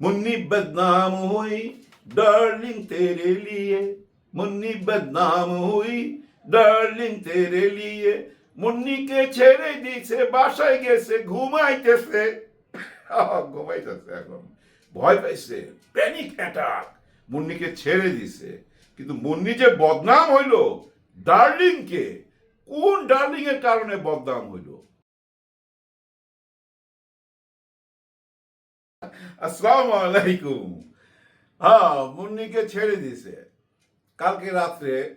मुन्नी बदनाम हुई डार्लिंग तेरे लिए मुन्नी बदनाम हुई ডার্লিং তেরে লিয়ে মুন্নিকে ছেড়ে দিছে বাসায় গেছে ঘুমাইতেছে আহ, ঘুমাইতেছে এখন ভয় পাইছে প্যানিক অ্যাটাক মুন্নিকে ছেড়ে দিছে কিন্তু মুন্নি যে বদনাম হইল ডার্লিংকে কোন ডার্লিং এর কারণে বদনাম হইল হ্যাঁ মুন্নিকে ছেড়ে দিছে। কালকে রাত্রে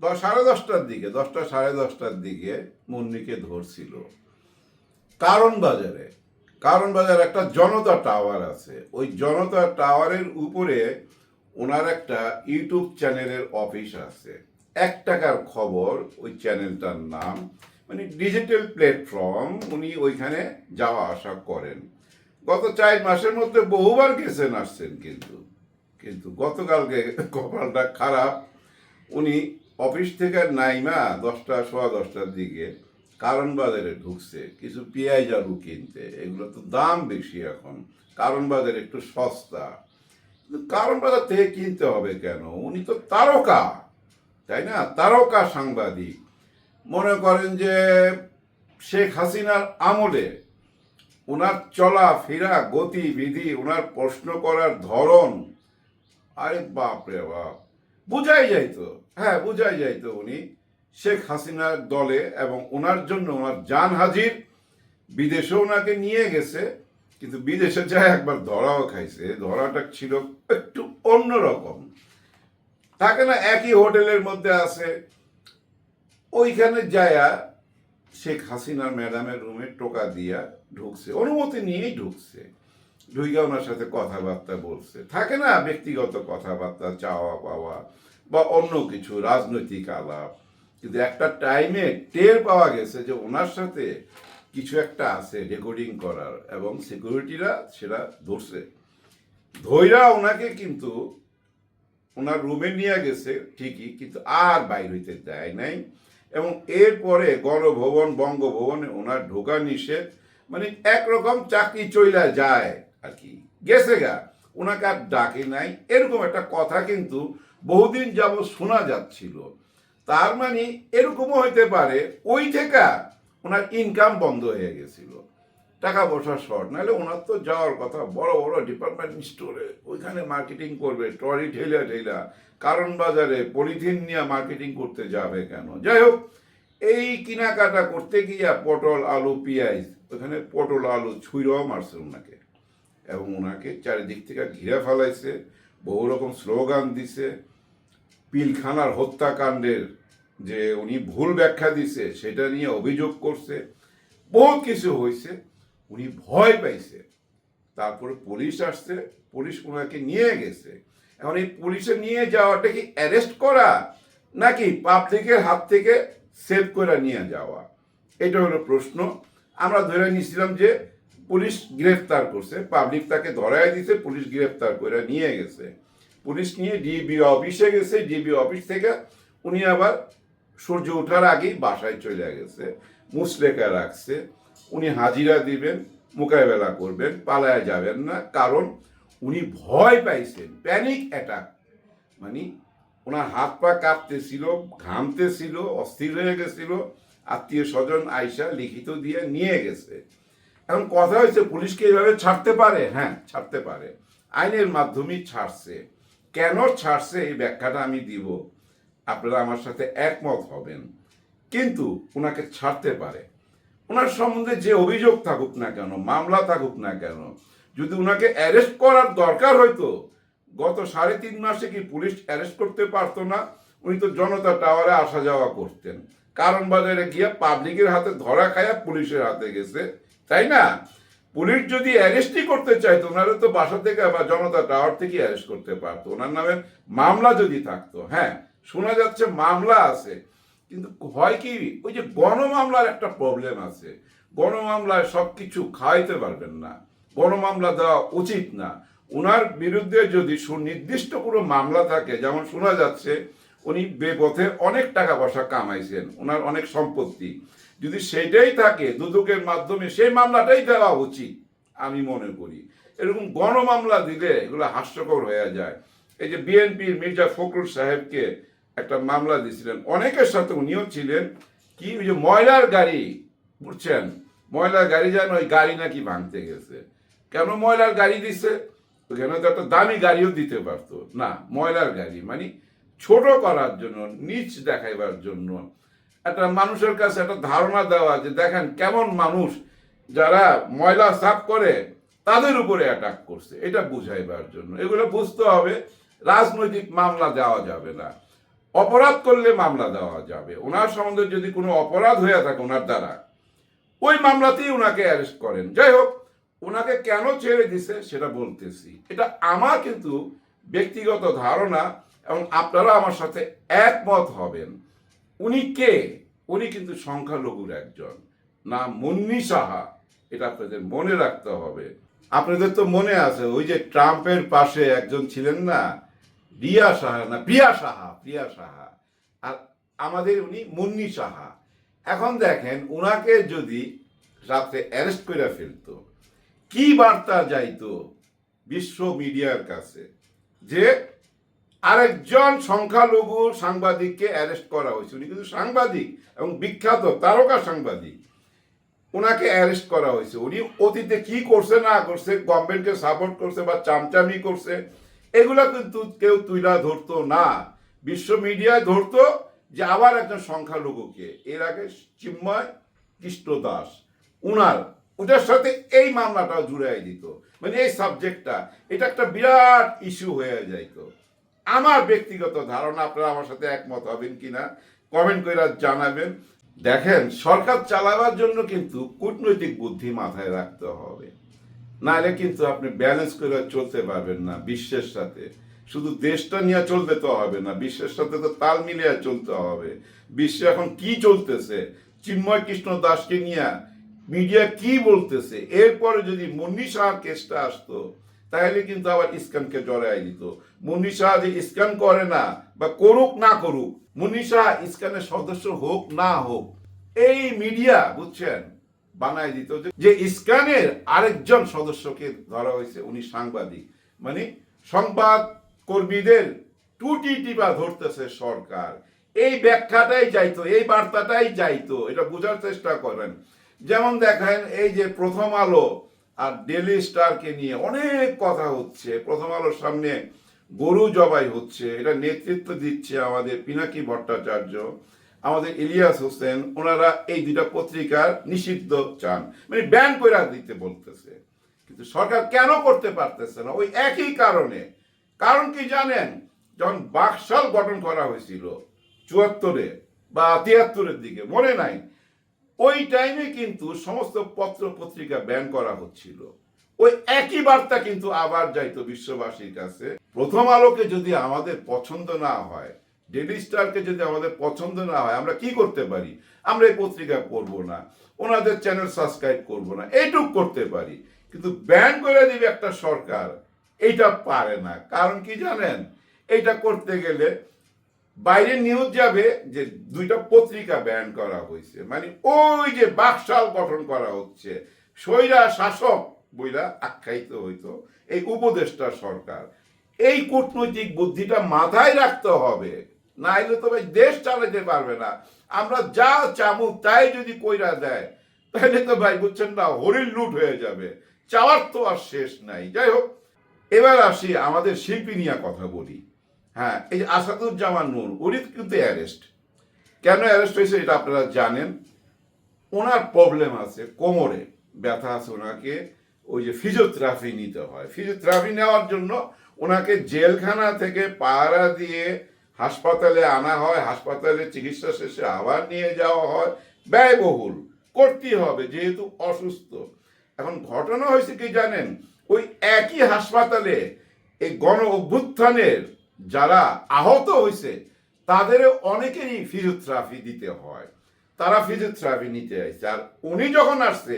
দশ, সাড়ে দশটার দিকে, দশটা, সাড়ে দশটার দিকে মুন্নিকে ধরছিল। কারণ বাজারে কারণ বাজারে একটা জনতা টাওয়ার আছে। ওই জনতা টাওয়ারের উপরে ওনার একটা ইউটিউব চ্যানেলের অফিস আছে। এক টাকার খবর, ওই চ্যানেলটার নাম মানে ডিজিটাল প্ল্যাটফর্ম, উনি ওইখানে যাওয়া আসা করেন। গত চার মাসের মধ্যে বহুবার গেছেন আসছেন কিন্তু। কিন্তু গতকালকে কপালটা খারাপ। উনি অফিস থেকে নাইমা দশটা, সোয়া দশটার দিকে কারণ বাজারে ঢুকছে। কিছু পেঁয়াজ আলু কিনতে। এগুলো তো দাম বেশি এখন। কারণ বাজার একটু সস্তা। কারণ বাজার থেকে কিনতে হবে কেন? উনি তো তারকা, তাই না? তারকা সাংবাদিক। মনে করেন যে শেখ হাসিনার আমলে ওনার চলা, ফেরা গতিবিধি ওনার প্রশ্ন করার ধরন। আরে বাপ রে বাপ। বুঝাই যাইতো। হ্যাঁ বুঝাই যাইতো উনি। শেখ হাসিনার দলে এবং ওনার জন্য ওনার জান হাজির। বিদেশে ওনাকে নিয়ে গেছে, কিন্তু বিদেশে যায় একবার ধরাও খাইছে। ধরাটা ছিল একটু অন্যরকম থাকে না একই হোটেলের মধ্যে আছে। ওইখানে যায়া শেখ হাসিনার ম্যাডামের রুমে টোকা দিয়া ঢুকছে, অনুমতি নিয়েই ঢুকছে। ঢুইকা ওনার সাথে কথাবার্তা বলছে। থাকে না ব্যক্তিগত কথাবার্তা, চাওয়া পাওয়া বা অন্য কিছু, রাজনৈতিক আলাপ। কিন্তু একটা টাইমে টের পাওয়া গেছে যে ওনার সাথে কিছু একটা আছে রেকর্ডিং করার এবং সিকিউরিটিরা সেটা ধরছে। ধৈরা ওনাকে কিন্তু ওনার রুমে নিয়ে গেছে ঠিকই, কিন্তু আর বাইর হইতে দেয় নাই। এবং এরপরে গণভবন, বঙ্গভবনে ওনার ঢোকা নিষেধ। মানে একরকম চাকরি চইলা যায় আর কি। গেছে গা। ওনাকে আর ডাকে নাই। এরকম একটা কথা কিন্তু বহুদিন যাব শোনা যাচ্ছিল। তার মানে এরকমও হইতে পারে ওই থেকে ওনার ইনকাম বন্ধ হয়ে গেছিল। টাকা পয়সা শর্ট নাহলে ওনার তো যাওয়ার কথা, বড় বড় ডিপার্টমেন্ট স্টোরে ওইখানে মার্কেটিং করবে ট্রলি ঠেলা ঠেলা, কারণ বাজারে পলিথিন নিয়ে মার্কেটিং করতে যাবে কেন? যাই হোক, এই কেনাকাটা করতে গিয়া পটল, আলু, পেঁয়াজ ওখানে পটল, আলু ছুঁড়াও মারছে ওনাকে এবং ওনাকে চারিদিক থেকে ঘিরে ফেলাইছে, বহু রকম স্লোগান দিছে। পিলখানার হত্যাকাণ্ডের যে উনি ভুল ব্যাখ্যা দিছে, সেটা নিয়ে অভিযোগ করছে বহু কিছু হয়েছে উনি ভয় পাইছে। তারপরে পুলিশ আসছে, পুলিশ ওনাকে নিয়ে গেছে। এখন এই পুলিশে নিয়ে যাওয়াটা কি অ্যারেস্ট করা, নাকি পাবলিকের হাত থেকে সেভ করে নিয়ে যাওয়া? এটা হলো প্রশ্ন। আমরা ধরে নিয়েছিলাম যে পুলিশ গ্রেফতার করছে পাবলিক তাকে ধরাই দিছে, পুলিশ গ্রেফতার করে নিয়ে গেছে। পুলিশ নিয়ে ডিবি অফিসে গেছে ডিবি অফিস থেকে উনি আবার সূর্য ওঠার আগেই বাসায় চলে গেছে মুসলেকা রাখছে। উনি হাজিরা দিবেন, মোকাবেলা করবেন, পালায় যাবেন না, কারণ উনি ভয় পাইছেন প্যানিক অ্যাটাক মানে ওনার হাত পা কাঁপতেছিল, ঘামতেছিল, অস্থির হয়ে গেছিল। আত্মীয় স্বজন আইসা লিখিত দিয়ে নিয়ে গেছে। এখন কথা হয়েছে, পুলিশকে এইভাবে ছাড়তে পারে? হ্যাঁ ছাড়তে পারে। আইনের মাধ্যমেই ছাড়ছে। কেন ছাড়ছে এই ব্যাখ্যাটা আমি দিব। আপনারা আমার সাথে একমত হবেন। কিন্তু ওনাকে ছাড়তে পারে। ওনার সম্বন্ধে যে অভিযোগ থাকুক না কেন, মামলা থাকুক না কেন, যদি ওনাকে অ্যারেস্ট করার দরকার হইতো, গত সাড়ে তিন মাসে কি পুলিশ অ্যারেস্ট করতে পারতো না? উনি তো জনতা টাওয়ারে আসা যাওয়া করতেন। কারণ বাজারে গিয়ে পাবলিকের হাতে ধরা খায়া পুলিশের হাতে গেছে, তাই না? পুলিশ যদি অ্যারেস্টই করতে চাইতো ওনারা তো বাসা থেকে বা জনতা টাওয়ার থেকে অ্যারেস্ট করতে পারতো। ওনার নামে মামলা যদি থাকতো হ্যাঁ শোনা যাচ্ছে মামলা আছে, কিন্তু হয় কি, ওই যে গণমামলার একটা প্রবলেম আছে। গণমামলায় সব কিছু খাইতে পারবেন না। গণমামলা দেওয়া উচিত না। ওনার বিরুদ্ধে যদি সুনির্দিষ্ট কোনো মামলা থাকে, যেমন শোনা যাচ্ছে উনি বেপথে অনেক টাকা পয়সা কামাইছেন ওনার অনেক সম্পত্তি। যদি সেটাই থাকে, দুদকের মাধ্যমে সেই মামলাটাই দেওয়া উচিত, আমি মনে করি। এরকম গণমামলা দিলে এগুলো হাস্যকর হয়ে যায়। এই যে বিএনপির মির্জা ফখরুল সাহেবকে একটা মামলা দিয়েছিলেন, অনেকের সাথে উনিও ছিলেন। কি, ওই যে ময়লার গাড়ি, বুঝছেন? ময়লার গাড়ি যেন ওই গাড়ি নাকি ভাঙতে গেছে। কেন ময়লার গাড়ি দিছে? ওখানে তো একটা দামি গাড়িও দিতে পারতো। না, ময়লার গাড়ি মানে ছোট করার জন্য, নিচ দেখাইবার জন্য, একটা মানুষের কাছে একটা ধারণা দেওয়া যে দেখেন কেমন মানুষ যারা ময়লা সাফ করে, তাদের উপরে অ্যাটাক করছে। এটা বুঝাইবার জন্য। এগুলো বুঝতে হবে, রাজনৈতিক মামলা দেওয়া যাবে না। অপরাধ করলে মামলা দেওয়া যাবে। ওনার সম্বন্ধে যদি কোনো অপরাধ হয়ে থাকে ওনার দ্বারা, ওই মামলাতেই ওনাকে অ্যারেস্ট করেন। যাই হোক ওনাকে কেন ছেড়ে দিছে সেটা বলতেছি। এটা আমার কিন্তু ব্যক্তিগত ধারণা। এবং আপনারা আমার সাথে একমত হবেন। উনি কে? উনি কিন্তু সংখ্যালঘুর একজন। না মুন্নি সাহা। এটা আপনাদের মনে রাখতে হবে। আপনাদের তো মনে আছে, ওই যে ট্রাম্পের পাশে একজন ছিলেন না? রিয়া সাহা না, প্রিয়া সাহা প্রিয়া সাহা। আর আমাদের উনি মুন্নি সাহা। এখন দেখেন, উনাকে যদি রাত্রে অ্যারেস্ট করে ফেলতো, কি বার্তা যাইতো বিশ্ব মিডিয়ার কাছে? যে আরেকজন সংখ্যালঘু সাংবাদিককে অ্যারেস্ট করা হয়েছে। উনি কিন্তু সাংবাদিক এবং বিখ্যাত তারকা সাংবাদিক। ওনাকে অ্যারেস্ট করা হয়েছে। উনি অতীতে কি করছে, না করছে গভর্নমেন্টকে সাপোর্ট করছে বা চামচামি করছে, এগুলো কিন্তু কেউ তুইলা ধরতো না। বিশ্ব মিডিয়ায় ধরতো যে আবার একজন সংখ্যালঘুকে। এর আগে চিন্ময় কৃষ্ণ দাস, উনার ওটার সাথে এই মামলাটাও জুড়াই দিত। মানে এই সাবজেক্টটা এটা একটা বিরাট ইস্যু হয়ে যাইতো। আমার ব্যক্তিগত ধারণা, আপনারা আমার সাথে একমত হবেন কিনা কমেন্ট করে জানাবেন। দেখেন, সরকার চালাবার জন্য কিন্তু কূটনৈতিক বুদ্ধি মাথায় রাখতে হবে। নাহলে কিন্তু আপনি ব্যালেন্স করে চলতে পারবেন না বিশ্বের সাথে। শুধু দেশটা নিয়ে চলতে তো হবে না, বিশ্বের সাথে তো তাল মিলিয়ে চলতে হবে। বিশ্বে এখন কি চলতেছে? চিন্ময় কৃষ্ণ দাসকে নিয়ে মিডিয়া কি বলতেছে? এরপরে যদি মুন্নি সাহার কেসটা আসতো তাহলে কিন্তু আবার ইসকানকে জড়াই দিত। শাহ যে ইসকান করে না, বা করুক না করুক শাহ ইসকানের সদস্য হোক না হোক, এই মিডিয়া, বুঝছেন, বানাই দিত যে ইসকানের আরেকজন সদস্যকে ধরা হয়েছে উনি সাংবাদিক। মানে সংবাদ কর্মীদের টুটি টিপা ধরতেছে সরকার। এই ব্যাখ্যাটাই যাইতো, এই বার্তাটাই যাইতো, এটা বোঝার চেষ্টা করেন। যেমন দেখেন, এই যে প্রথম আলো আর ডেলি স্টারকে নিয়ে অনেক কথা হচ্ছে। প্রথম আলোর সামনে গরু জবাই হচ্ছে, এটা নেতৃত্ব দিচ্ছে আমাদের পিনাকি ভট্টাচার্য, আমাদের ইলিয়াস হোসেন, ওনারা এই দুইটা পত্রিকার নিষিদ্ধ চান। মানে ব্যান করে দিতে বলতেছে। কিন্তু সরকার কেন করতে পারতেছে না? ওই একই কারণে। কারণ কি জানেন? যখন বাকশাল গঠন করা হয়েছিল, চুয়াত্তরে বা তিয়াত্তরের দিকে, মনে নাই? ওই টাইমে কিন্তু সমস্ত পত্র পত্রিকা ব্যান করা হচ্ছিল। ওই একই বার্তা কিন্তু আবার যাইতো বিশ্ববাসীর কাছে। প্রথম আলোকে যদি আমাদের পছন্দ না হয় ডেলি স্টারকে যদি আমাদের পছন্দ না হয়, আমরা কি করতে পারি? আমরা এই পত্রিকা পড়ব না, ওনাদের চ্যানেল সাবস্ক্রাইব করব না, এইটুক করতে পারি। কিন্তু ব্যান করে দিবে একটা সরকার, এইটা পারে না। কারণ কি জানেন? এটা করতে গেলে বাইরে নিউজ যাবে যে দুইটা পত্রিকা ব্যান করা হয়েছে। মানে ওই যে বাকশাল গঠন করা হচ্ছে। স্বৈরা শাসক বইলা আখ্যায়িত হইতো এই উপদেষ্টা সরকার। এই কূটনৈতিক বুদ্ধিটা মাথায় রাখতে হবে। না হলে তো ভাই দেশ চালাতে পারবে না। আমরা যা চামু তাই যদি কইরা দেয় তাহলে তো ভাই বুঝছেন না, হরিণ লুট হয়ে যাবে। চাওয়ার তো আর শেষ নাই। যাই হোক, এবার আসি আমাদের শিল্পী নিয়ে কথা বলি। হ্যাঁ এই যে আসাদুজ্জামান নূর, উনি কিন্তু অ্যারেস্ট। কেন অ্যারেস্ট হয়েছে এটা আপনারা জানেন? ওনার প্রবলেম আছে, কোমরে ব্যথা আছে ওনাকে, ওই যে ফিজিওথেরাপি নিতে হয়। ফিজিওথেরাপি নেওয়ার জন্য ওনাকে জেলখানা থেকে পাহারা দিয়ে হাসপাতালে আনা হয়, হাসপাতালে চিকিৎসা শেষে আবার নিয়ে যাওয়া হয়। ব্যয়বহুল, করতেই হবে, যেহেতু অসুস্থ। এখন ঘটনা হয়েছে কি জানেন? ওই একই হাসপাতালে এই গণ অভ্যুত্থানের যারা আহত হয়েছে তাদের অনেকেরই ফিজিওথেরাপি দিতে হয়। তারা ফিজিওথেরাপি নিতে আসছে আর উনি যখন আসছে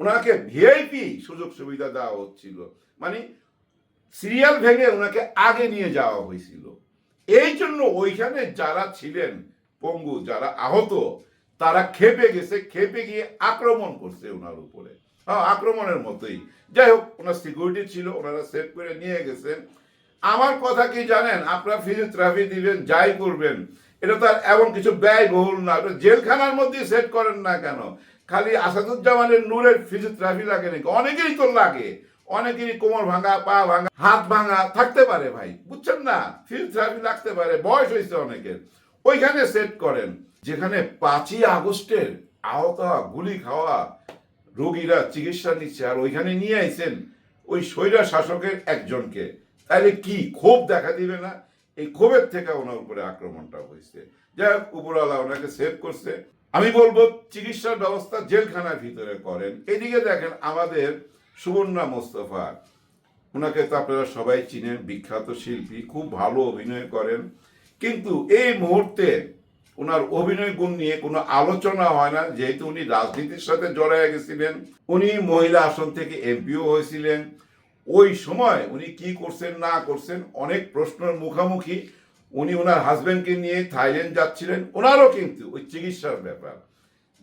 ওনাকে ভিআইপি সুযোগ সুবিধা দেওয়া হচ্ছিল। মানে সিরিয়াল ভেঙে ওনাকে আগে নিয়ে যাওয়া হয়েছিল এই জন্য ওইখানে যারা ছিলেন, পঙ্গু, যারা আহত, তারা খেপে গেছে খেপে গিয়ে আক্রমণ করছে ওনার উপরে। হ্যাঁ আক্রমণের মতোই। যাই হোক ওনার সিকিউরিটি ছিল ওনারা সেভ করে নিয়ে গেছেন। আমার কথা কি জানেন? আপনার ফিজিওথেরাপি দিবেন, যাই করবেন। এটা তো আর এমন কিছু ব্যয়বহুল না। জেলখানার মধ্যে সেট করেন না কেন? খালি আসাদুজ্জামানের নূরের ফিজিওথেরাপি লাগে নাকি? অনেকেরই তো লাগে। অনেকেরই কোমর ভাঙা, পা ভাঙা, হাত ভাঙা থাকতে পারে ভাই। বুঝছেন না? ফিজিওথেরাপি লাগতে পারে, বয়স হয়েছে অনেকের। ওইখানে সেট করেন। যেখানে পাঁচই আগস্টের আহত, গুলি খাওয়া রোগীরা চিকিৎসা নিচ্ছে, আর ওইখানে নিয়ে আইছেন ওই স্বৈরা শাসকের একজনকে। তাহলে কি ক্ষোভ দেখা দিবে না? এই ক্ষোভের থেকে ওনার উপরে আক্রমণটা হয়েছে। যাই হোক, উপরওয়ালা ওনাকে সেভ করছে। আমি বলব, চিকিৎসার ব্যবস্থা জেলখানার ভিতরে করেন। এদিকে দেখেন আমাদের সুবর্ণা মোস্তফা। ওনাকে তো আপনারা সবাই চিনেন, বিখ্যাত শিল্পী, খুব ভালো অভিনয় করেন। কিন্তু এই মুহূর্তে ওনার অভিনয় গুণ নিয়ে কোনো আলোচনা হয় না। যেহেতু উনি রাজনীতির সাথে জড়ায় গেছিলেন, উনি মহিলা আসন থেকে এমপিও হয়েছিলেন। ওই সময় উনি কি করছেন, না করছেন, অনেক প্রশ্নের মুখামুখি উনি ওনার হাজবেন্ডকে নিয়ে থাইল্যান্ড যাচ্ছিলেন। ওনারও কিন্তু ওই চিকিৎসার ব্যাপার।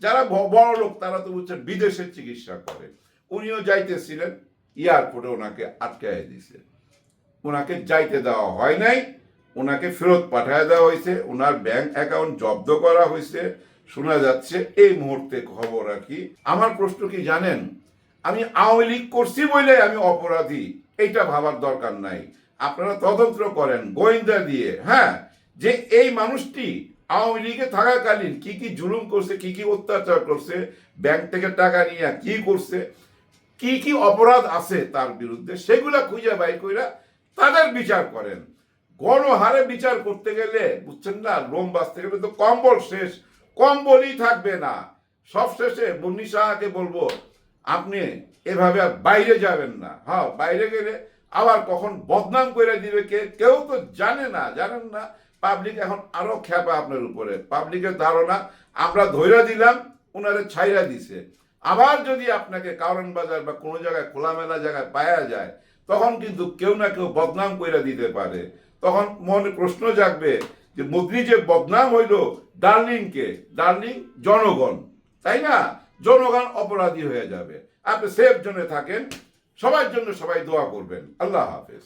যারা বড় লোক, তারা তো বুঝছেন বিদেশের চিকিৎসা করে। উনিও যাইতেছিলেন এয়ারপোর্টে ওনাকে আটকায় দিছে। ওনাকে যাইতে দেওয়া হয় নাই ওনাকে ফেরত পাঠায় দেওয়া হয়েছে ওনার ব্যাংক অ্যাকাউন্ট জব্দ করা হয়েছে শোনা যাচ্ছে, এই মুহূর্তে খবর আর কি। আমার প্রশ্ন কি জানেন? আমি আওয়ামী লীগ করছি বলে আমি অপরাধী। এটা ভাবার দরকার নাই। আপনারা তদন্ত করেন, গোয়েন্দা দিয়ে হ্যাঁ? যে এই মানুষটি আওয়ামী লীগে থাকাকালীন কি কি জুলুম করছে, কি কি অত্যাচার করছে, ব্যাংক থেকে টাকা নিয়ে কি করছে, কি কি অপরাধ আছে তার বিরুদ্ধে, সেগুলা খুঁজে বাই কইরা তাদের বিচার করেন। গণহারে বিচার করতে গেলে, বুঝছেন না, লোম বাঁচতে গেলে তো কম্বল শেষ, কম্বলই থাকবে না। সব শেষে মুন্নি সাহাকে বলব আপনি এভাবে আর বাইরে যাবেন না। হ্যাঁ বাইরে গেলে আবার কখন বদনাম করে দিবে কে? কেউ তো জানে না, জানেন না। পাবলিক এখন আরও খ্যাপা আপনার উপরে। পাবলিকের ধারণা, আমরা ধৈর্য দিলাম ওনারে ছাইরা দিছে। আবার যদি আপনাকে কারণ বাজার বা কোনো জায়গায় খোলামেলা জায়গায় পাওয়া যায়, তখন কিন্তু কেউ না কেউ বদনাম কইরা দিতে পারে। তখন মনে প্রশ্ন জাগবে যে মোদি যে বদনাম হইল, ডার্লিংকে, ডার্লিং জনগণ, তাই না? জনগণ অপরাধী হয়ে যাবে। আপনি সেফ জোনে থাকেন। সবার জন্য সবাই দোয়া করবেন। আল্লাহ হাফেজ।